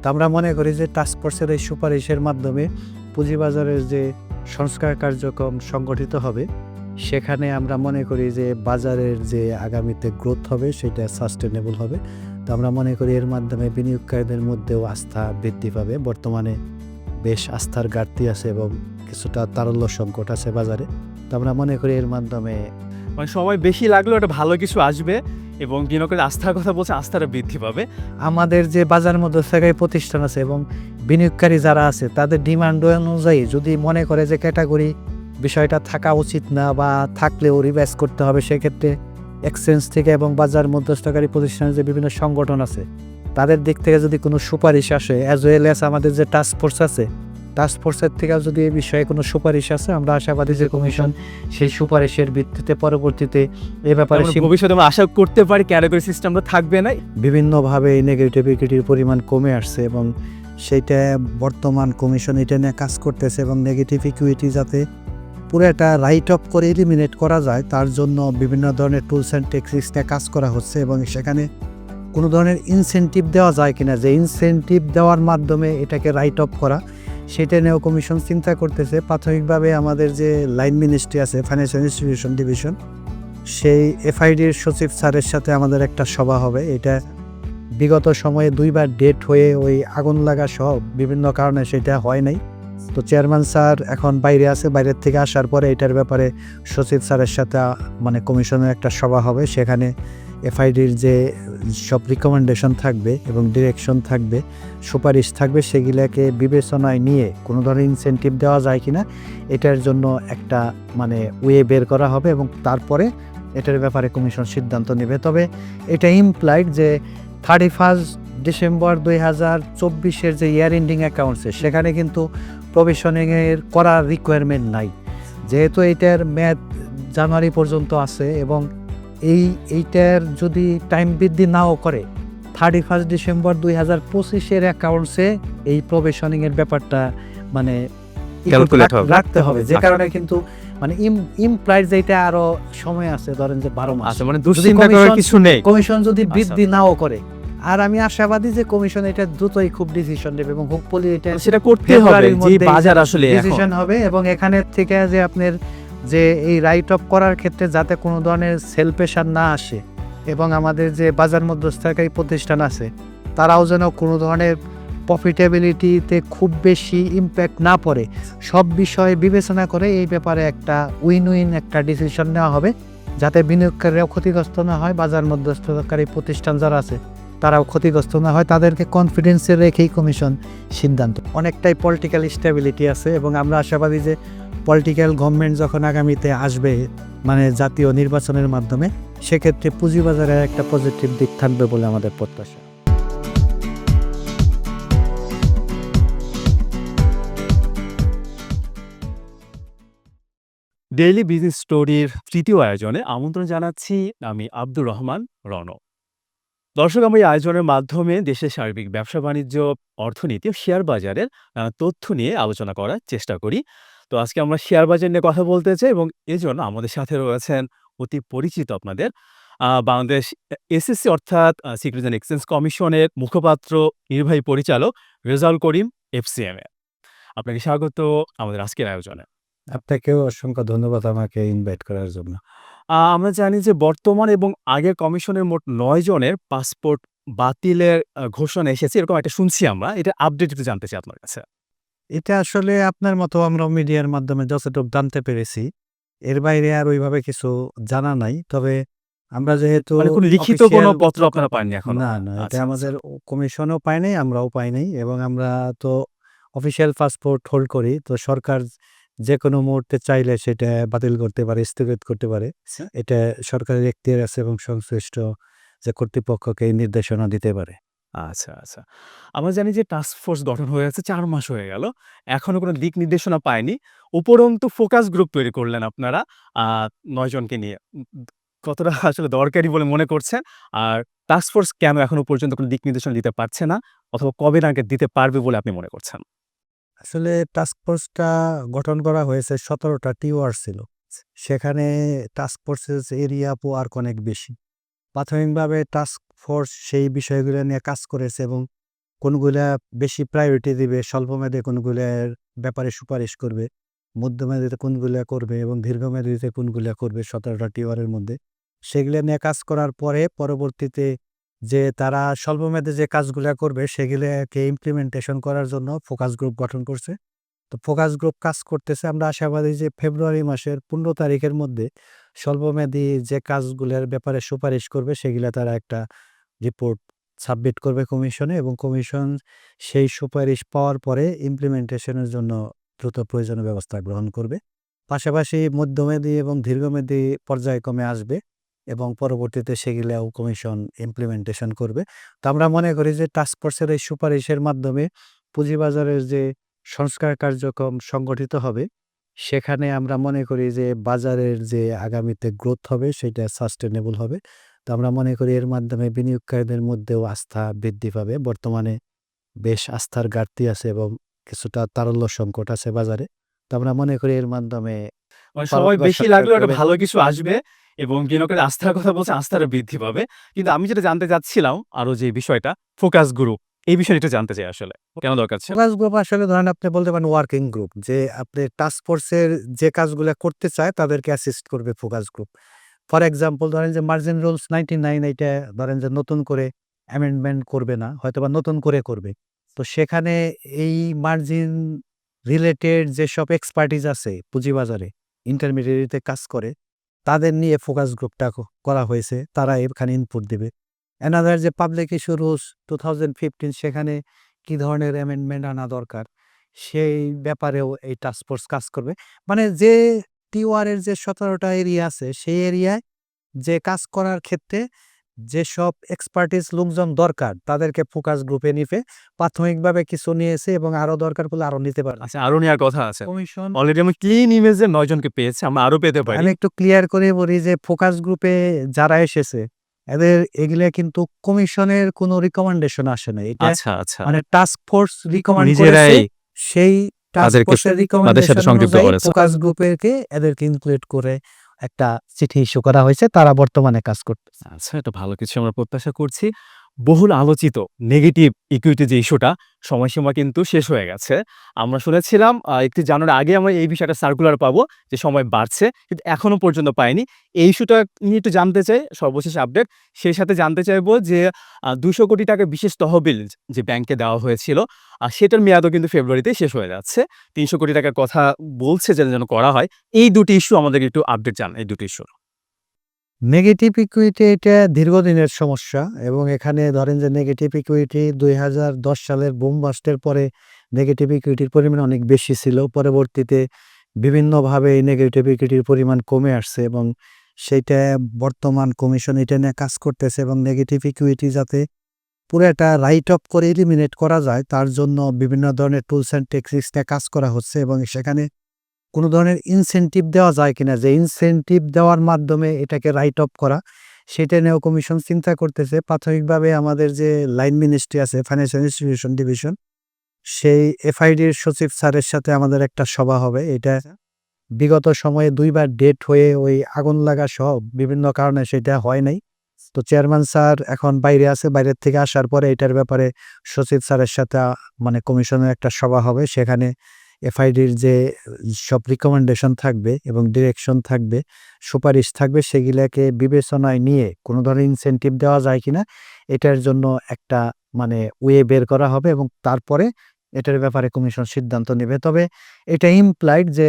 তো আমরা মনে করি যে টাস্ক ফোর্সের এই সুপারিশের মাধ্যমে পুঁজিবাজারের যে সংস্কার কার্যক্রম সংগঠিত হবে, সেখানে আমরা মনে করি যে বাজারের যে আগামীতে গ্রোথ হবে, সেটা সাস্টেনেবল হবে। তো আমরা মনে করি এর মাধ্যমে বিনিয়োগকারীদের মধ্যেও আস্থা বৃদ্ধি পাবে। বর্তমানে বেশ আস্থার ঘাটতি আছে এবং কিছুটা তারল্য সংকট আছে বাজারে। তো আমরা মনে করি এর মাধ্যমে মানে সময় বেশি লাগলেও একটা ভালো কিছু আসবে। এবং বিনিয়োগের আস্থার কথা বলছে, আস্থাটা বৃদ্ধি পাবে। আমাদের যে বাজার মধ্যে থাকায় প্রতিষ্ঠান আছে এবং বিনিয়োগকারী যারা আছে, তাদের ডিমান্ড অনুযায়ী যদি মনে করে যে ক্যাটাগরি বিষয়টা থাকা উচিত না বা থাকলেও রিভাইজ করতে হবে, সেক্ষেত্রে এক্সচেঞ্জ থেকে এবং বাজার মধ্যস্থকারী প্রতিষ্ঠানের যে বিভিন্ন সংগঠন আছে, তাদের দিক থেকে যদি কোনো সুপারিশ আসে অ্যাজ ওয়েল অ্যাজ আমাদের যে টাস্ক ফোর্স আছে টাস্ক ফোর্সের থেকে যদি এই বিষয়ে কোনো সুপারিশ আছে আমরা আশাবাদী যে কমিশন সেই সুপারিশের ভিত্তিতে পরবর্তীতে এ ব্যাপারে ভবিষ্যতে আমরা আশা করতে পারি ক্যাটাগরি সিস্টেমটা থাকবে না। বিভিন্নভাবে এই নেগেটিভ ইকুইটির পরিমাণ কমে আসছে এবং সেইটা বর্তমান কমিশন এটা নিয়ে কাজ করতেছে এবং নেগেটিভ ইকুইটি যাতে পুরো একটা রাইট অফ করে এলিমিনেট করা যায় তার জন্য বিভিন্ন ধরনের টুলস অ্যান্ড টেকনিক্স নিয়ে কাজ করা হচ্ছে এবং সেখানে কোনো ধরনের ইনসেনটিভ দেওয়া যায় কিনা যে ইনসেনটিভ দেওয়ার মাধ্যমে এটাকে রাইট অফ করা সেটা নিয়েও কমিশন চিন্তা করতেছে। প্রাথমিকভাবে আমাদের যে লাইন মিনিস্ট্রি আছে ফাইন্যান্সিয়াল ইনস্টিটিউশন ডিভিশন সেই এফআইডির সচিব স্যারের সাথে আমাদের একটা সভা হবে। এটা বিগত সময়ে দুইবার ডেট হয়ে ওই আগুন লাগা সহ বিভিন্ন কারণে সেটা হয় নাই। তো চেয়ারম্যান স্যার এখন বাইরে আছে, বাইরের থেকে আসার পরে এটার ব্যাপারে সচিব স্যারের সাথে মানে কমিশনের একটা সভা হবে। সেখানে এফআইডির যে সব রিকমেন্ডেশন থাকবে এবং ডিরেকশন থাকবে, সুপারিশ থাকবে, সেগুলোকে বিবেচনায় নিয়ে কোনো ধরনের ইনসেন্টিভ দেওয়া যায় কিনা, এটার জন্য একটা মানে ওয়ে বের করা হবে এবং তারপরে এটার ব্যাপারে কমিশন সিদ্ধান্ত নেবে। তবে এটা ইমপ্লাইড যে থার্টি ফার্স্ট ডিসেম্বর দুই হাজার চব্বিশের যে ইয়ার এন্ডিং অ্যাকাউন্টসে সেখানে কিন্তু প্রভিশনিংয়ের করার রিকোয়ারমেন্ট নাই। যেহেতু এটার মেয়াদ জানুয়ারি পর্যন্ত আছে এবং এই এইটার যদি টাইম বৃদ্ধি নাও করে থার্টি ফার্স্ট ডিসেম্বর দুই হাজার পঁচিশের অ্যাকাউন্টসে এই প্রভিশনিংয়ের ব্যাপারটা মানে রাখতে হবে। যে কারণে কিন্তু মানে ইমপ্লাইড যেটা আরও সময় আছে ধরেন যে বারো মাস। আচ্ছা মানে দুশ্চিন্তা করার কিছু নেই। কমিশন যদি আচ্ছা। বৃদ্ধি নাও করে আর আমি আশাবাদী যে কমিশন এটা দ্রুতই খুব ডিসিশন নেবে এবং হোপফুলি এটা সেটা করতে হবে যে বাজার আসলে ডিসিশন হবে এবং এখানে থেকে যে আপনার যে এই রাইট অফ করার ক্ষেত্রে যাতে কোনো ধরনের সেল প্রেশার না আসে এবং আমাদের যে বাজার মধ্যস্থকারী প্রতিষ্ঠান আছে, তারাও যেন কোনো ধরনের প্রফিটেবিলিটিতে খুব বেশি ইম্প্যাক্ট না পড়ে, সব বিষয়ে বিবেচনা করে এই ব্যাপারে একটা উইন উইন একটা ডিসিশন নেওয়া হবে, যাতে বিনিয়োগকারীরাও ক্ষতিগ্রস্ত না হয়, বাজার মধ্যস্থকারী প্রতিষ্ঠান যারা আছে, তারাও ক্ষতিগ্রস্ত না হয়, তাদেরকে কনফিডেন্সে রেখেই কমিশন সিদ্ধান্ত। অনেকটাই পলিটিক্যাল স্টেবিলিটি আছে এবং আমরা আশাবাদী যে পলিটিক্যাল গভর্নমেন্ট যখন আগামীতে আসবে মানে জাতীয় নির্বাচনের মাধ্যমে, সেক্ষেত্রে পুঁজিবাজারের একটা পজিটিভ দিক থাকবে বলে আমাদের প্রত্যাশা। ডেইলি বিজনেস স্টোরির তৃতীয় আয়োজনে আমন্ত্রণ জানাচ্ছি আমি আব্দুর রহমান রণ দর্শক, আমরা এই আয়োজনের মাধ্যমে দেশের সার্বিক ব্যবসা, বাণিজ্য, অর্থনীতি ও শেয়ার বাজারের তথ্য নিয়ে আলোচনা করার চেষ্টা করি। তো আজকে আমরা শেয়ার বাজার নিয়ে কথা বলতে চাই এবং এজন্য আমাদের সাথে রয়েছেন অতি পরিচিত আপনাদের। বাংলাদেশ এসএসসি অর্থাৎ সিকিউরিটিজ অ্যান্ড এক্সচেঞ্জ কমিশনের মুখপাত্র নির্বাহী পরিচালক রেজাউল করিম এফসিএম এ। আপনাকে স্বাগত আমাদের আজকের আয়োজনে। আপনাকেও অসংখ্য ধন্যবাদ আমাকে ইনভাইট করার জন্য। আমরা জানি যে বর্তমান এবং আগের কমিশনের মোট নয় জনের পাসপোর্ট বাতিলের ঘোষণা এসেছে এরকম একটা শুনছি আমরা। এটা আপডেট একটু জানতে চাই আপনার কাছে। এটা আসলে আপনার মতো আমরা মিডিয়ার মাধ্যমে যতটুকু জানতে পেরেছি এর বাইরে আর ওইভাবে কিছু জানা নাই। তবে আমরা যেহেতু মানে কোনো লিখিত কোনো পত্র আপনারা পাননি এখন? না না এটা আচ্ছা, আমাদের কমিশনও পায় নাই আমরাও পাই নাই এবং আমরা তো অফিসিয়াল পাসপোর্ট হোল্ড করি তো সরকার যে কোনো মুহূর্তে চাইলে সেটা বাতিল করতে পারে স্থগিত করতে পারে। এটা সরকারের এখতিয়ার আছে এবং সংশ্লিষ্ট যে কর্তৃপক্ষকে নির্দেশনা দিতে পারে। আচ্ছা আচ্ছা। আমরা জানি যে টাস্ক ফোর্স গঠন হয়ে গেছে চার মাস হয়ে গেল। এখনও কোনো দিক নির্দেশনা পায়নি উপরন্তু ফোকাস গ্রুপ তৈরি করলেন আপনারা। আহ, নয় জনকে নিয়ে। কতটা আসলে দরকারি বলে মনে করছেন? আর টাস্ক ফোর্স কেন এখনও পর্যন্ত কোনো দিক নির্দেশনা দিতে পারছে না? অথবা কবে নাগাদ দিতে পারবে বলে আপনি মনে করছেন? আসলে টাস্ক ফোর্সটা গঠন করা হয়েছে সতেরোটা টিওয়ার ছিল। সেখানে টাস্ক ফোর্সের এরিয়া অনেক বেশি। প্রাথমিকভাবে টাস্ক ফোর্স সেই বিষয়গুলো নিয়ে কাজ করেছে এবং কোনগুলা বেশি প্রায়োরিটি দিবে, স্বল্পমেয়াদে কোনগুলার ব্যাপারে সুপারিশ করবে, মধ্যমেয়াদীতে কোনগুলা করবে এবং দীর্ঘমেয়াদীতে কোনগুলা করবে ১৭ টা টিওয়ারের মধ্যে। সেগুলা নিয়ে কাজ করার পরে পরবর্তীতে যে তারা স্বল্পমেয়াদে যে কাজগুলা করবে সেগুলাকে ইমপ্লিমেন্টেশন করার জন্য ফোকাস গ্রুপ গঠন করছে। তো ফোকাস গ্রুপ কাজ করতেছে। আমরা আশাবাদী যে ফেব্রুয়ারি মাসের ১৫ তারিখের মধ্যে স্বল্পমেয়াদী যে কাজগুলার ব্যাপারে সুপারিশ করবে সেগুলা তারা একটা রিপোর্ট সাবমিট করবে কমিশনে এবং কমিশন সেই সুপারিশ পাওয়ার পরে ইমপ্লিমেন্টেশনের জন্য দ্রুত প্রয়োজনীয় ব্যবস্থা গ্রহণ করবে। পাশাপাশি মধ্যমেয়াদী এবং দীর্ঘমেয়াদী পর্যায়ক্রমে আসবে এবং পরবর্তীতে সেগুলাও কমিশন ইমপ্লিমেন্টেশন করবে। তো আমরা মনে করি যে টাস্ক ফোর্সের এই সুপারিশের মাধ্যমে পুঁজিবাজারের যে সংস্কার কার্যক্রম সংগঠিত হবে, সেখানে আমরা মনে করি যে বাজারের যে আগামীতে গ্রোথ হবে সেটা সাস্টেনেবল হবে। তো আমরা মনে করি এর মাধ্যমে বিনিয়োগকারীদের মধ্যেও আস্থা বৃদ্ধি পাবে। বর্তমানে বেশ আস্থার ঘাটতি আছে এবং কিছুটা তারল্য সংকট আছে বাজারে। তো আমরা মনে করি এর মাধ্যমে মানে সময় বেশি লাগলেও একটা ভালো কিছু আসবে এবং বিনিয়োগকারীর আস্থার কথা বলছে, আস্থাটা বৃদ্ধি পাবে। কিন্তু আমি যেটা জানতে চাচ্ছিলাম আরও যে বিষয়টা ফোকাস গ্রুপ এই বিষয়টা একটু জানতে চাই আসলে। কেন দরকার ছিল? ফোকাস গ্রুপ আসলে ধরেন আপনি বলতে পারেন ওয়ার্কিং গ্রুপ যে আপনি টাস্ক ফোর্সের যে কাজগুলা করতে চায় তাদেরকে অ্যাসিস্ট করবে ফোকাস গ্রুপ। ফর এক্সাম্পল ধরেন যে মার্জিন রুলস 99 এইটা ধরেন যে নতুন করে অ্যামেন্ডমেন্ট করবে না, হয়তো বা নতুন করে করবে। তো সেখানে এই মার্জিন রিলেটেড যেসব এক্সপার্টিজ আছে পুঁজিবাজারে ইন্টারমিডিয়েরিতে কাজ করে, তাদের নিয়ে ফোকাস গ্রুপটা করা হয়েছে। তারা এখানে ইনপুট দিবে। অ্যানাদার যে পাবলিক ইস্যু রুলস 2015 সেখানে কি ধরনের অ্যামেন্ডমেন্ট আনা দরকার, সেই ব্যাপারেও এই টাস্ক ফোর্স কাজ করবে। মানে যে টিওয়ারের যে সতেরোটা এরিয়া আছে সেই এরিয়ায় যে কাজ করার ক্ষেত্রে যেসব এক্সপার্টিস লোকজন দরকার তাদেরকে ফোকাস গ্রুপে নিবে। প্রাথমিকভাবে কিছু নিয়েছে এবং আরও দরকার পড়লে আরও নিতে পারে। আচ্ছা আরও নেওয়ার কথা আছে। কমিশন অলরেডি আমি ক্লিন ইমেজে নয়জনকে পেয়েছি। আমরা আরও পেতে পারি। আমি একটু ক্লিয়ার করে বলি যে ফোকাস গ্রুপে যারা এসেছে এদের এগুলা কিন্তু কমিশনের কোনো রিকমেন্ডেশন আসে না এটা আচ্ছা, আচ্ছা। মানে টাস্ক ফোর্স রিকমেন্ড করেছে নিজেরাই সেই টাস্ক তাদেরকে ফোর্সের তাদের রিকমেন্ডেশন সংযুক্ত অনুযায়ী করেছে। ফোকাস গ্রুপেরকে এদেরকে ইনক্লুড করে একটা চিঠি ইস্যু করা হয়েছে। তারা বর্তমানে কাজ করতেছে। আচ্ছা এটা ভালো কিছু আমরা প্রত্যাশা করছি। বহুল আলোচিত নেগেটিভ ইকুইটি যে ইস্যুটা সময়সীমা কিন্তু শেষ হয়ে গেছে। আমরা শুনেছিলাম ৩১ জানুয়ারির আগে আমরা এই বিষয়টা সার্কুলার পাবো যে সময় বাড়ছে। কিন্তু এখনও পর্যন্ত পাইনি। এই ইস্যুটা নিয়ে একটু জানতে চাই সর্বশেষ আপডেট। সেই সাথে জানতে চাইব যে দুশো কোটি টাকা বিশেষ তহবিল যে ব্যাংকে দেওয়া হয়েছিল আর সেটার মেয়াদও কিন্তু ফেব্রুয়ারিতে শেষ হয়ে যাচ্ছে। ৩০০ কোটি টাকার কথা বলছে যেন, যেন করা হয়। এই দুটি ইস্যু আমাদেরকে একটু আপডেট জান এই দুটি ইস্যুর। নেগেটিভ ইকুইটি এটা দীর্ঘদিনের সমস্যা এবং এখানে ধরেন যে নেগেটিভ ইকুইটি ২০১০ সালের বুম বাস্টের পরে নেগেটিভ ইকুইটির পরিমাণ অনেক বেশি ছিল। পরবর্তীতে বিভিন্নভাবে এই নেগেটিভ ইকুইটির পরিমাণ কমে আসছে এবং সেইটা বর্তমান কমিশন এটা নিয়ে কাজ করতেছে এবং নেগেটিভ ইকুইটি যাতে পুরাটা রাইট অফ করে এলিমিনেট করা যায়, তার জন্য বিভিন্ন ধরনের টুলস অ্যান্ড টেকনিকস নিয়ে কাজ করা হচ্ছে এবং সেখানে কোনো ধরনের ইনসেনটিভ দেওয়া যায় কিনা যে ইনসেনটিভ দেওয়ার মাধ্যমে এটাকে রাইট অফ করা সেটা নিয়েও কমিশন চিন্তা করতেছে। প্রাথমিকভাবে আমাদের যে লাইন মিনিস্ট্রি আছে ফাইন্যান্সিয়াল ইনস্টিটিউশন ডিভিশন সেই এফআইডির সচিব স্যারের সাথে আমাদের একটা সভা হবে। এটা বিগত সময়ে দুইবার ডেট হয়ে ওই আগুন লাগা সহ বিভিন্ন কারণে সেটা হয় নাই। তো চেয়ারম্যান স্যার এখন বাইরে আছে। বাইরের থেকে আসার পরে এটার ব্যাপারে সচিব স্যারের সাথে মানে কমিশনের একটা সভা হবে। সেখানে এফআইডির যে সব রিকমেন্ডেশন থাকবে এবং ডিরেকশন থাকবে, সুপারিশ থাকবে সেগুলাকে বিবেচনায় নিয়ে কোনো ধরনের ইনসেন্টিভ দেওয়া যায় কিনা এটার জন্য একটা মানে ওয়ে বের করা হবে এবং তারপরে এটার ব্যাপারে কমিশন সিদ্ধান্ত নেবে। তবে এটা ইমপ্লাইড যে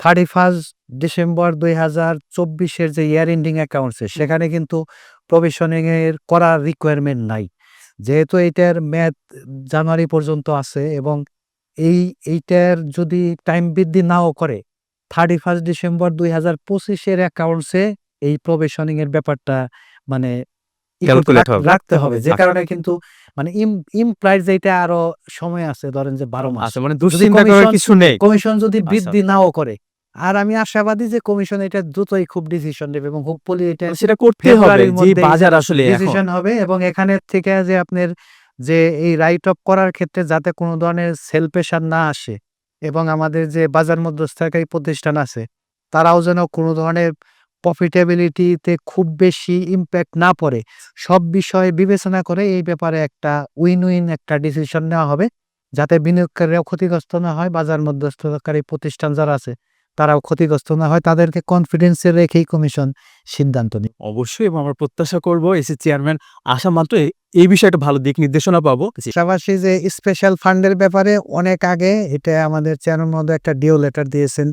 31 ডিসেম্বর দুই হাজার চব্বিশের যে ইয়ার এন্ডিং অ্যাকাউন্টস সেখানে কিন্তু প্রভিশনিং এর করার রিকোয়ারমেন্ট নাই। যেহেতু এটার মেয়াদ জানুয়ারি পর্যন্ত আছে এবং এই এইটার যদি টাইম বৃদ্ধি নাও করে 31 ডিসেম্বর ২০২৫ এর অ্যাকাউন্টস এ এই প্রভিশনিং এর ব্যাপারটা মানে করতে। রাখতে হবে। যে আচ্ছা। কারণে কিন্তু মানে ইমপ্লাইড যে এটা আরও সময় আছে ধরেন যে ১২ মাস। আচ্ছা মানে দুশ্চিন্তা করার কিছু নেই। কমিশন যদি আচ্ছা। বৃদ্ধি নাও করে আর আমি আশাবাদী যে কমিশন এটা দ্রুতই খুব ডিসিশন নেবে এবং হোপফুলি এটা সেটা করতেই হবে যে বাজার আসলে ডিসিশন হবে এবং এখানের থেকে যে আপনার যে এই রাইট অফ করার ক্ষেত্রে যাতে কোনো ধরনের সেল প্রেশার না আসে এবং আমাদের যে বাজার মধ্যস্থকারী প্রতিষ্ঠান আছে, তারাও যেন কোনো ধরনের প্রফিটেবিলিটিতে খুব বেশি ইমপ্যাক্ট না পড়ে, সব বিষয়ে বিবেচনা করে এই ব্যাপারে একটা উইন উইন একটা ডিসিশন নেওয়া হবে। যাতে বিনিয়োগকারীরাও ক্ষতিগ্রস্ত না হয়, বাজার মধ্যস্থকারী প্রতিষ্ঠান যারা আছে তারাও ক্ষতিগ্রস্ত না হয় তাদেরকে কনফিডেন্সে রেখেই কমিশন সিদ্ধান্ত নিই অবশ্যই এবং আমরা প্রত্যাশা করব এসি চেয়ারম্যান আসা মাত্র এই- এই বিষয়ে ভালো দিক নির্দেশনা পাবো। পাশাপাশি যে স্পেশাল ফান্ডের ব্যাপারে অনেক আগে এটা আমাদের চেয়ারম্যান মহোদয় একটা ডিও লেটার দিয়েছেন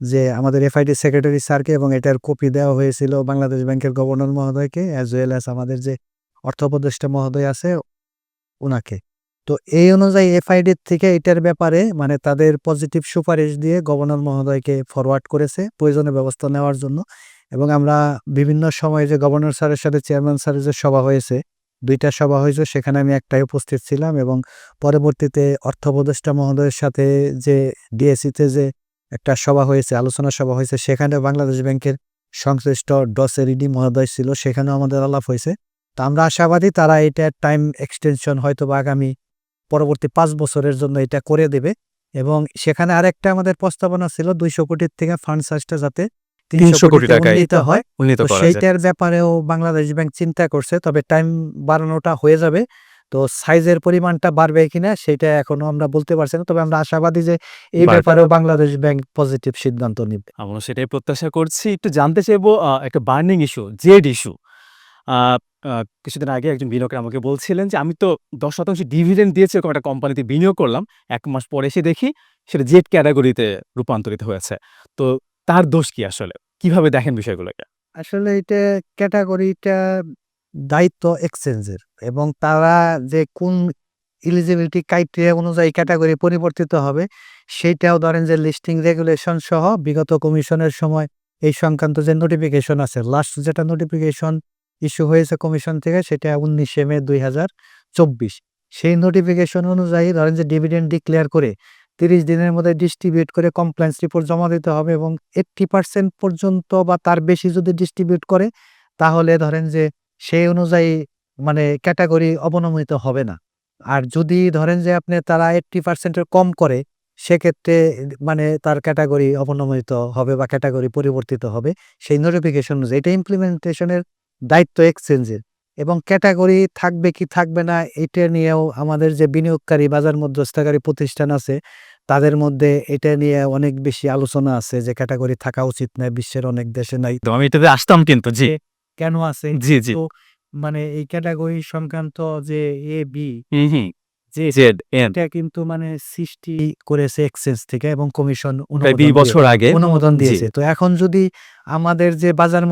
যে আমাদের এফআইডি সেক্রেটারি স্যারকে এবং এটার কপি দেওয়া হয়েছিল বাংলাদেশ ব্যাংকের গভর্নর মহোদয়কে অ্যাজ ওয়েল অ্যাজ আমাদের যে অর্থ উপদেষ্টা মহোদয় আছে ওনাকে তো এই অনুযায়ী এফআইডির থেকে এটার ব্যাপারে মানে তাদের পজিটিভ সুপারিশ দিয়ে গভর্নর মহোদয়কে ফরওয়ার্ড করেছে প্রয়োজনীয় ব্যবস্থা নেওয়ার জন্য। এবং আমরা বিভিন্ন সময় যে গভর্নর স্যারের সাথে চেয়ারম্যান স্যারের যে সভা হয়েছে, দুইটা সভা হয়েছে, সেখানে আমি একটাই উপস্থিত ছিলাম এবং পরবর্তীতে অর্থ উপদেষ্টা মহোদয়ের সাথে যে ডিএসিতে যে একটা সভা হয়েছে, আলোচনা সভা হয়েছে সেখানে বাংলাদেশ ব্যাংকের সংশ্লিষ্ট ডসেরিডি মহোদয় ছিল, সেখানেও আমাদের আলাপ হয়েছে। তো আমরা আশাবাদী তারা এটা টাইম এক্সটেনশন হয়তো বা আগামী পরবর্তী পাঁচ বছরের জন্য এটা করে দেবে। এবং সেখানে আরেকটা আমাদের প্রস্তাবনা ছিল দুইশো কোটির থেকে ফান্ড সাইজটা যাতে তিনশো কোটি উন্নীত হয়। তো সেইটার ব্যাপারেও বাংলাদেশ ব্যাংক চিন্তা করছে তবে টাইম বাড়ানোটা হয়ে যাবে। তো সাইজের পরিমাণটা বাড়বে কিনা সেটা এখনও আমরা বলতে পারছি না তবে আমরা আশাবাদী যে এই। ব্যাপারেও বাংলাদেশ ব্যাংক পজিটিভ সিদ্ধান্ত নিবে। আমরা সেটাই প্রত্যাশা করছি। একটু জানতে চাইব আহ, একটা বার্নিং ইস্যু জেড ইস্যু কিছুদিন আগে একজন বিনিয়োগকারী আমাকে বলছিলেন যে, আমি তো দশ শতাংশ ডিভিডেন্ড দিয়েছি এরকম একটা কোম্পানিতে বিনিয়োগ করলাম। এক মাস পরে এসে দেখি সেটা জেড ক্যাটাগরিতে রূপান্তরিত হয়েছে। তো তার দোষ কি আসলে? কীভাবে দেখেন বিষয়গুলোকে? আসলে এটা ক্যাটাগরিটা দায়িত্ব এক্সচেঞ্জের এবং তারা যে কোন এলিজিবিলিটি ক্রাইটেরিয়া অনুযায়ী ক্যাটাগরি পরিবর্তিত হবে সেইটাও ধরেন যে লিস্টিং রেগুলেশন সহ বিগত কমিশনের সময় এই সংক্রান্ত যে নোটিফিকেশন আছে লাস্ট যেটা নোটিফিকেশন ইস্যু হয়েছে কমিশন থেকে, সেটা উনিশে মে দুই হাজার চব্বিশ। সেই নোটিফিকেশন অনুযায়ী ধরেন যে ডিভিডেন্ড ডিক্লেয়ার করে তিরিশ দিনের মধ্যে ডিস্ট্রিবিউট করে কমপ্লেন্স রিপোর্ট জমা দিতে হবে এবং এইট্টি পার্সেন্ট পর্যন্ত বা তার বেশি যদি ডিস্ট্রিবিউট করে, তাহলে ধরেন যে সেই অনুযায়ী মানে ক্যাটাগরি অবনমিত হবে না। আর যদি ধরেন যে আপনি তারা এইট্টি পার্সেন্টের কম করে, সেক্ষেত্রে মানে তার ক্যাটাগরি অবনমিত হবে বা ক্যাটাগরি পরিবর্তিত হবে। সেই নোটিফিকেশন অনুযায়ী, এটা ইমপ্লিমেন্টেশনের দায়িত্ব এক্সচেঞ্জের। এবং ক্যাটাগরি থাকবে কি থাকবে না এটা নিয়েও আমাদের যে বিনিয়োগকারী বাজার মধ্যস্থকারী প্রতিষ্ঠান আছে তাদের মধ্যে এটা নিয়ে অনেক বেশি আলোচনা আছে যে ক্যাটাগরি থাকা উচিত না বিশ্বের অনেক দেশে নাই। তো আমি এটাতে আসতাম কিন্তু জি। কেন আছে? জি জি। মানে এই ক্যাটাগরি সংক্রান্ত যে এ বি জেড এন এটা কিন্তু মানে সৃষ্টি করেছে এক্সচেঞ্জ থেকে এবং কমিশন প্রায় বছর আগে। অনুমোদন দিয়েছে। তো এখন যদি আমাদের যে বাজার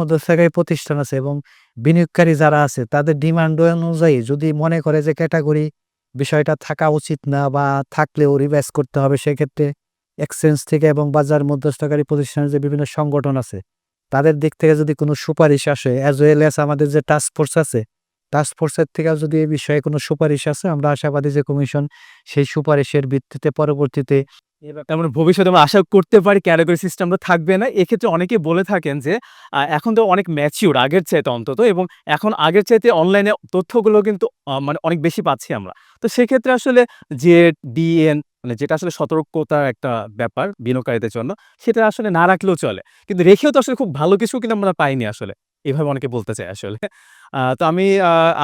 প্রতিষ্ঠান আছে এবং বিনিয়োগকারী যারা আছে তাদের ডিমান্ড অনুযায়ী যদি মনে করে যে ক্যাটাগরি বিষয়টা থাকা উচিত না বা থাকলেও রিভাইজ করতে হবে সেক্ষেত্রে এক্সচেঞ্জ থেকে এবং বাজার মধ্যস্থকারী প্রতিষ্ঠানের যে বিভিন্ন সংগঠন আছে তাদের দিক থেকে যদি কোনো সুপারিশ আসে অ্যাজ ওয়েল অ্যাজ আমাদের যে টাস্ক ফোর্স আছে টাস্ক ফোর্সের থেকে যদি এই বিষয়ে কোনো সুপারিশ আছে, আমরা আশাবাদী যে কমিশন সেই সুপারিশের ভিত্তিতে পরবর্তীতে তার মানে ভবিষ্যতে আমরা আশা করতে পারি ক্যাটাগরি সিস্টেমটা থাকবে না। এক্ষেত্রে অনেকে বলে থাকেন যে এখন তো অনেক ম্যাচিউর আগের চাইতে অন্তত, এবং এখন আগের চাইতে অনলাইনে তথ্যগুলো কিন্তু মানে অনেক বেশি পাচ্ছি আমরা। তো সেক্ষেত্রে আসলে যে ডিএন মানে যেটা আসলে সতর্কতার একটা ব্যাপার বিনিয়োগকারীদের জন্য, সেটা আসলে না রাখলেও চলে। কিন্তু রেখেও তো আসলে খুব ভালো কিছু কিন্তু আমরা পাইনি আসলে। এভাবে অনেকে বলতে চায় আসলে। তো আমি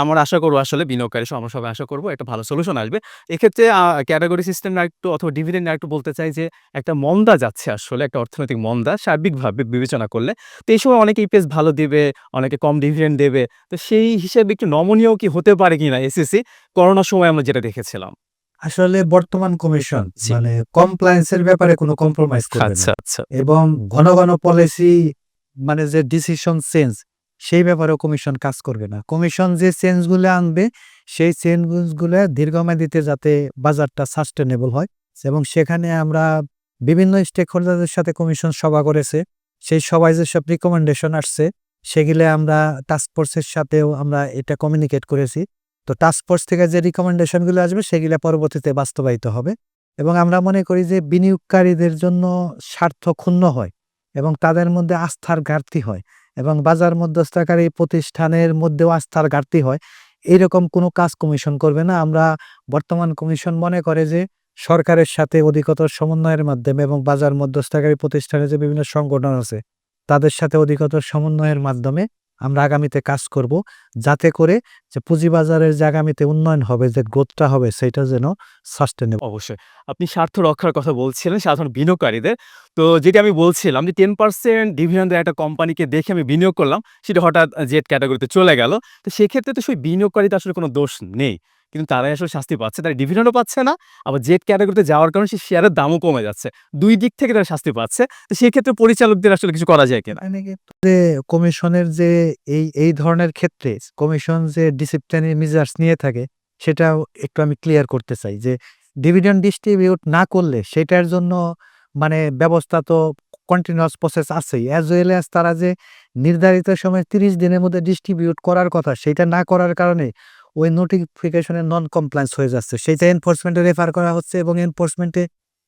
আমার আশা করব আসলে বিনিয়োগকারী আমরা সবাই আশা করব একটা ভালো সলিউশন আসবে। এক্ষেত্রে ক্যাটাগরি সিস্টেম না একটু অথবা ডিভিডেন্ড একটু বলতে চাই যে একটা মন্দা যাচ্ছে আসলে একটা অর্থনৈতিক মন্দা সার্বিকভাবে বিবেচনা করলে। তো এই সময় অনেকে ইপিএস ভালো দিবে অনেকে কম ডিভিডেন্ড দেবে। তো সেই হিসেবে একটু নমনীয় কি হতে পারে কিনা এসএসসি করোনার সময় আমরা যেটা দেখেছিলাম। আসলে বর্তমান কমিশন। মানে কমপ্লায়েন্সের ব্যাপারে কোনো কম্প্রোমাইজ করবে আচ্ছা না। আচ্ছা এবং ঘন ঘন পলিসি মানে যে ডিসিশন চেঞ্জ সেই ব্যাপারেও কমিশন কাজ করবে না। কমিশন যে চেঞ্জগুলো আনবে, সেই চেঞ্জগুলো দীর্ঘমেয়াদীতে যাতে বাজারটা সাস্টেনেবল হয় এবং সেখানে আমরা বিভিন্ন স্টেক হোল্ডারদের সাথে কমিশন সভা করেছে, সেই সবাই যেসব রিকমেন্ডেশন আসছে, সেগুলো আমরা টাস্ক ফোর্সের সাথেও আমরা এটা কমিউনিকেট করেছি। তো টাস্ক ফোর্স থেকে যে রিকমেন্ডেশনগুলো আসবে, সেগুলো পরবর্তীতে বাস্তবায়িত হবে এবং আমরা মনে করি যে বিনিয়োগকারীদের জন্য স্বার্থ ক্ষুণ্ণ হয়। এবং তাদের মধ্যে আস্থার ঘাটতি হয় এবং বাজার মধ্যস্থকারী প্রতিষ্ঠানের মধ্যেও আস্থার ঘাটতি হয়। এরকম কোনো কাজ কমিশন করবে না। আমরা বর্তমান কমিশন মনে করে যে সরকারের সাথে অধিকতর সমন্বয়ের মাধ্যমে এবং বাজার মধ্যস্থকারী প্রতিষ্ঠানের যে বিভিন্ন সংগঠন আছে, তাদের সাথে অধিকতর সমন্বয়ের মাধ্যমে আমরা আগামীতে কাজ করব যাতে করে যে পুঁজিবাজারের যে আগামীতে উন্নয়ন হবে, যে গ্রোথটা হবে সেটা যেন সাস্টেনেবল অবশ্যই। আপনি স্বার্থ রক্ষার কথা বলছিলেন, সাধারণ বিনিয়োগকারীদের। তো যেটি আমি বলছিলাম যে টেন পার্সেন্ট ডিভিডেন্ড দেওয়া একটা কোম্পানিকে দেখে আমি বিনিয়োগ করলাম, সেটা হঠাৎ জেড ক্যাটাগরিতে চলে গেল। তো সেক্ষেত্রে তো সেই বিনিয়োগকারীতে আসলে কোনো দোষ নেই। কিন্তু তারাই আসলে শাস্তি পাচ্ছে। তারা ডিভিডেন্ডও পাচ্ছে না, আবার জেড ক্যাটাগরিতে যাওয়ার কারণে সেই শেয়ারের দামও কমে যাচ্ছে। দুই দিক থেকে তারা শাস্তি পাচ্ছে। তো সেক্ষেত্রে পরিচালকদের আসলে কিছু করা যায় কিনা? যে কমিশনের যে এই এই ধরনের ক্ষেত্রে কমিশন যে ডিসিপ্লিনারি মেজার্স নিয়ে থাকে, সেটাও একটু আমি ক্লিয়ার করতে চাই যে ডিভিডেন্ড ডিস্ট্রিবিউট না করলে সেটার জন্য মানে ব্যবস্থা তো কন্টিনিউয়াস প্রসেস আছেই। অ্যাজ ওয়েল অ্যাজ তারা যে নির্ধারিত সময় তিরিশ দিনের মধ্যে ডিস্ট্রিবিউট করার কথা, সেটা না করার কারণে ওই নোটিফিকেশনের নন কমপ্লায়েন্স হয়ে যাচ্ছে। সেইটা এনফোর্সমেন্টে রেফার করা হচ্ছে এবং এনফোর্সমেন্টে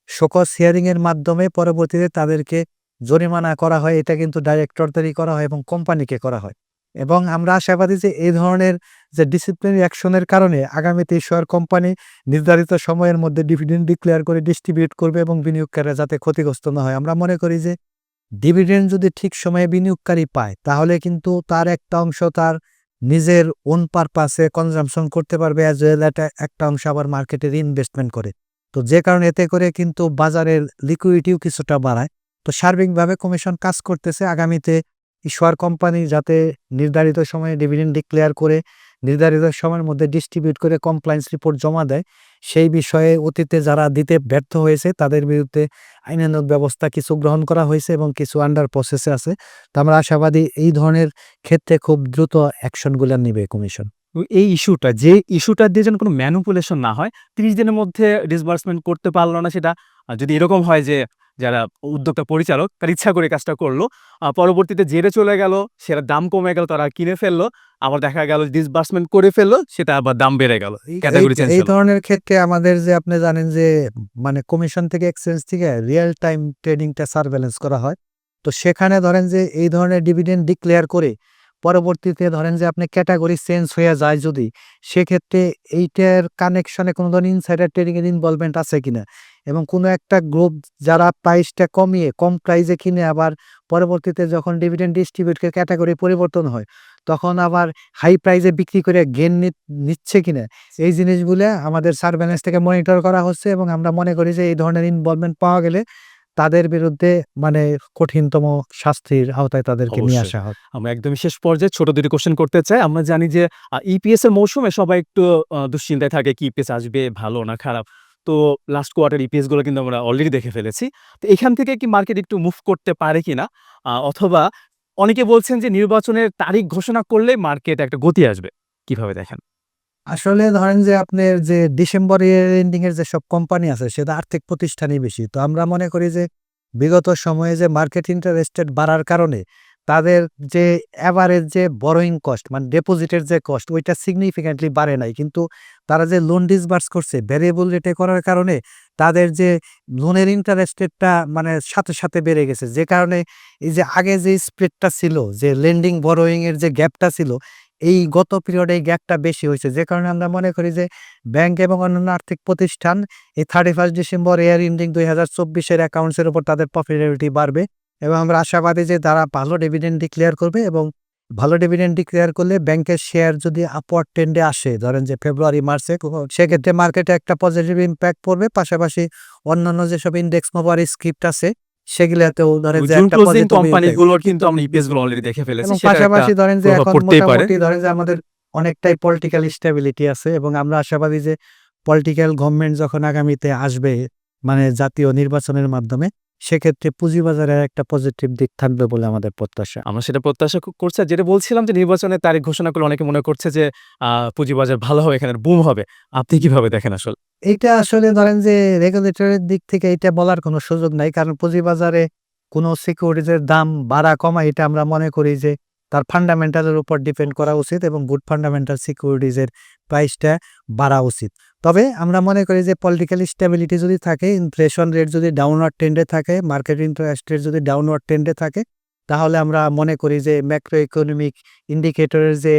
শোকস হিয়ারিং এর মাধ্যমে পরবর্তীতে তাদেরকে জরিমানা করা হয়। এটা কিন্তু ডাইরেক্টরদেরই করা হয় এবং কোম্পানিকে করা হয়। এবং আমরা আশাবাদী যে এই ধরনের যে ডিসিপ্লিনারি অ্যাকশনের কারণে আগামীতে শেয়ার কোম্পানি নির্ধারিত সময়ের মধ্যে ডিভিডেন্ড ডিক্লেয়ার করে ডিস্ট্রিবিউট করবে এবং বিনিয়োগকারীরা যাতে ক্ষতিগ্রস্ত না হয়। আমরা মনে করি যে ডিভিডেন্ড যদি ঠিক সময়ে বিনিয়োগকারী পায়, তাহলে কিন্তু তার একটা অংশ তার নিজের ওন পারপাসে কনজামশন করতে পারবে অ্যাজ ওয়েল একটা অংশ আবার মার্কেটের ইনভেস্টমেন্ট করে। তো যে কারণে এতে করে কিন্তু বাজারের লিকুইডিটিও কিছুটা বাড়ায়। তো সার্বিকভাবে কমিশন কাজ করতেছে। আগামীতে ঈশ্বর কোম্পানি যাতে নির্ধারিত সময়ে ডিভিডেন্ড ডিক্লেয়ার করে, নির্ধারিত সময়ের মধ্যে ডিস্ট্রিবিউট করে কমপ্লায়েন্স রিপোর্ট জমা দেয় সেই বিষয়ে অতীতে যারা দিতে ব্যর্থ হয়েছে, তাদের বিরুদ্ধে আইনানুগ ব্যবস্থা কিছু গ্রহণ করা হয়েছে এবং কিছু আন্ডার প্রসেসে আছে। তো আমরা আশাবাদী এই ধরনের ক্ষেত্রে খুব দ্রুত অ্যাকশনগুলো নেবে কমিশন এই ইস্যুটা যে ইস্যুটা দিয়ে যেন কোনো ম্যানুপুলেশন না হয় তিরিশ দিনের মধ্যে ডিসবার্সমেন্ট করতে পারল না সেটা যদি এরকম হয় যে যারা উদ্যোক্তা পরিচালক তার ইচ্ছা করে কাজটা করল পরবর্তীতে জেরে চলে গেল সেটা দাম কমে গেল তারা কিনে ফেলল আবার দেখা গেল ডিসবার্সমেন্ট করে ফেলল সেটা আবার দাম বেড়ে গেল এই-। ধরনের ক্ষেত্রে আমাদের যে আপনি জানেন যে মানে কমিশন থেকে এক্সচেঞ্জ থেকে রিয়েল টাইম ট্রেডিংটা সার্ভেলেন্স করা হয় তো সেখানে ধরেন যে এই ধরনের ডিভিডেন্ড ডিক্লেয়ার করে পরবর্তীতে ধরেন যে আপনি ক্যাটাগরি চেঞ্জ হয়ে যায় যদি, সেক্ষেত্রে এইটার কানেকশনে কোনো ধরনের ইনসাইডার ট্রেডিং এর ইনভলভমেন্ট আছে কিনা? এবং কোনো একটা গ্রুপ যারা প্রাইসটা কমিয়ে, কম প্রাইসে কিনে আবার পরবর্তীতে যখন ডিভিডেন্ড ডিস্ট্রিবিউটের ক্যাটাগরি পরিবর্তন হয়, তখন আবার হাই প্রাইসে বিক্রি করে গেন নিচ্ছে কিনা? এই জিনিসগুলো আমাদের সার্ভেলেন্স থেকে মনিটর করা হচ্ছে এবং আমরা মনে করি যে এই ধরনের ইনভলভমেন্ট পাওয়া গেলে তাদের বিরুদ্ধে মানে কঠিনতম শাস্তির আওতায় তাদেরকে নিয়ে আসা হবে আমরা একদমই শেষ পর্যায়ে ছোট দুটি কোশ্চেন করতে চাই। আমরা জানি যে ইপিএস এর মৌসুমে সবাই একটু দুশ্চিন্তায় থাকে কি ইপিএস আসবে ভালো না খারাপ। তো লাস্ট কোয়ার্টার ইপিএসগুলো কিন্তু আমরা অলরেডি দেখে ফেলেছি। তো এখান থেকে কি মার্কেট একটু মুভ করতে পারে কিনা? অথবা অনেকে বলছেন যে নির্বাচনের তারিখ ঘোষণা করলে মার্কেট একটা গতি আসবে। কীভাবে দেখেন? আসলে ধরেন যে আপনার যে ডিসেম্বর ইয়ার এন্ডিং এর যে সব কোম্পানি আছে, সেটা আর্থিক প্রতিষ্ঠানই বেশি। তো আমরা মনে করি যে বিগত সময়ে যে মার্কেট ইন্টারেস্টেড বাড়ার কারণে তাদের যে অ্যাভারেজ যে বরোয়িং কস্ট মানে ডিপোজিটের যে কস্ট ওইটা সিগনিফিক্যান্টলি বাড়ে নাই। কিন্তু তারা যে লোন ডিসবার্স করছে ভ্যারিয়েবল রেটে করার কারণে তাদের যে লোনের ইন্টারেস্টেডটা মানে সাথে সাথে বেড়ে গেছে। যে কারণে এই যে আগে যে স্প্রেডটা ছিল, যে লেন্ডিং বরোয়িং এর যে গ্যাপটা ছিল এই গত পিরিয়ডে এই গ্যাপটা বেশি হয়েছে। যে কারণে আমরা মনে করি যে ব্যাংক এবং অন্যান্য আর্থিক প্রতিষ্ঠান এই thirty first December year ending দুই হাজার চব্বিশের অ্যাকাউন্টসের উপর তাদের প্রফিটেবিলিটি বাড়বে এবং আমরা আশাবাদী যে তারা ভালো ডিভিডেন্ড ডিক্লেয়ার করবে এবং ভালো ডিভিডেন্ড ডিক্লেয়ার করলে ব্যাংকের শেয়ার যদি আপওয়ার্ড ট্রেন্ডে আসে, ধরেন যে ফেব্রুয়ারি মার্চে সেক্ষেত্রে মার্কেটে একটা পজিটিভ ইম্প্যাক্ট পড়বে। পাশাপাশি অন্যান্য যেসব ইন্ডেক্স মোবার স্ক্রিপ্ট আছে সেগুলাতেও ধরেন যে একটা ক্লোজিং positive কোম্পানি গুলোর কিন্তু আমরা ইপিএসগুলো অলরেডি দেখে ফেলেছি পাশাপাশি ধরেন যে এখন মোটামুটি ধরেন যে আমাদের অনেকটাই পলিটিক্যাল স্টেবিলিটি আছে এবং আমরা আশাবাদী যে পলিটিক্যাল গভর্নমেন্ট যখন আগামীতে আসবে মানে জাতীয় নির্বাচনের মাধ্যমে সেক্ষেত্রে পুঁজিবাজারের একটা পজিটিভ দিক থাকবে বলে আমাদের প্রত্যাশা। আমরা সেটা প্রত্যাশা করছে যেটা বলছিলাম যে নির্বাচনের তারিখ ঘোষণা করলে অনেকে মনে করছে যে আহ, পুঁজিবাজার ভালো হবে এখানে বুম হবে। আপনি কীভাবে দেখেন আসলে? এইটা আসলে ধরেন যে রেগুলেটরের দিক থেকে এটা বলার কোনো সুযোগ নাই। কারণ পুঁজিবাজারে কোনো সিকিউরিটির দাম বাড়া কমা এটা আমরা মনে করি যে তার ফান্ডামেন্টালের উপর ডিপেন্ড করা উচিত এবং গুড ফান্ডামেন্টাল সিকিউরিটিজের প্রাইসটা বাড়া উচিত। তবে আমরা মনে করি যে পলিটিক্যাল স্টেবিলিটি যদি থাকে ইনফ্লেশন রেট যদি ডাউনওয়ার্ড ট্রেন্ডে থাকে মার্কেট ইন্টারেস্ট রেট যদি ডাউনওয়ার্ড ট্রেন্ডে থাকে, তাহলে আমরা মনে করি যে ম্যাক্রো ইকোনমিক ইন্ডিকেটরের যে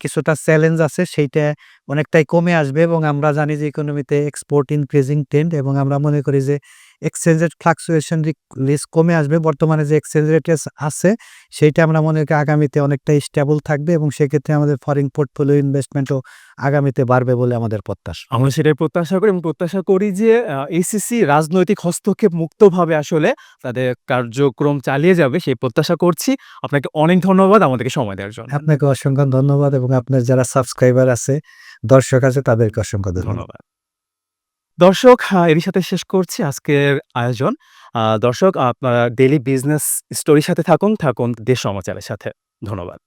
কিছুটা চ্যালেঞ্জ আছে, সেইটা অনেকটাই কমে আসবে এবং আমরা জানি যে ইকোনমিতে এক্সপোর্ট ইনক্রিজিং ট্রেন্ড এবং আমরা মনে করি যে এক্সচেঞ্জ রেট ফ্লাকচুয়েশন রিস্ক কমে আসবে বর্তমানে যে এক্সচেঞ্জ রেট আছে সেইটা আমরা মনে করি আগামীতে অনেকটা স্টেবল থাকবে এবং সেক্ষেত্রে আমাদের ফরেন পোর্টফোলিও ইনভেস্টমেন্টও আগামীতে বাড়বে বলে আমাদের প্রত্যাশা। আমরা সেটাই প্রত্যাশা করি এবং প্রত্যাশা করি যে এসিসি রাজনৈতিক হস্তক্ষেপ মুক্তভাবে আসলে তাদের কার্যক্রম চালিয়ে যাবে সেই প্রত্যাশা করছি। আপনাকে অনেক ধন্যবাদ আমাদেরকে সময় দেওয়ার জন্য। আপনাকে অসংখ্য ধন্যবাদ এবং আপনার যারা সাবস্ক্রাইবার আছে দর্শক আছে তাদেরকে অসংখ্য ধন্যবাদ। ধন্যবাদ। দর্শক এর এরই সাথে শেষ করছি আজকের আয়োজন। দর্শক, আপনারা ডেলি বিজনেস স্টোরির সাথে থাকুন থাকুন দেশ সমাচারের সাথে। ধন্যবাদ।